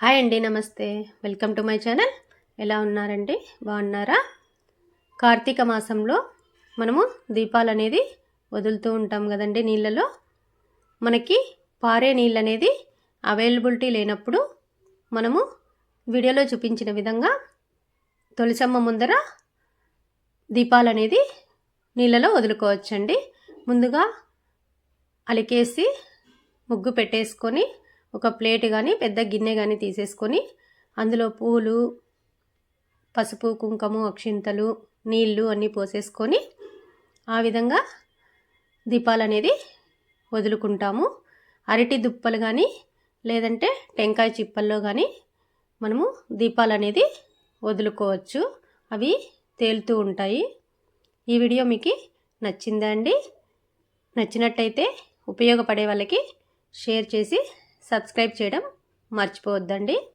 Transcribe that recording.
Hi అండి నమస్తే. Welcome to my channel. ఎలా ఉన్నారండి? బాగున్నారా? కార్తీక మాసంలో మనము దీపాలు అనేది వదులుతూ ఉంటాం కదండి నీళ్ళలో. మనకి పారే నీళ్ళు అనేది అవైలబిలిటీ లేనప్పుడు మనము వీడియోలో చూపించిన విధంగా తొలిసమ్మ ముందర దీపాలు అనేది నీళ్ళలో వదులుకోవచ్చండి. ముందుగా అలికేసి ముగ్గు పెట్టేసుకొని ఒక ప్లేట్ కానీ పెద్ద గిన్నె కానీ తీసేసుకొని అందులో పూలు పసుపు కుంకుమ అక్షింతలు నీళ్ళు అన్నీ పోసేసుకొని ఆ విధంగా దీపాలు అనేది వదులుకుంటాము. అరటి దుప్పలు కానీ లేదంటే టెంకాయ చిప్పల్లో కానీ మనము దీపాలు అనేది వదులుకోవచ్చు. అవి తేలుతూ ఉంటాయి. ఈ వీడియో మీకు నచ్చిందా అండి? నచ్చినట్టయితే ఉపయోగపడే వాళ్ళకి షేర్ చేసి సబ్స్క్రైబ్ చేయడం మర్చిపోవద్దండి.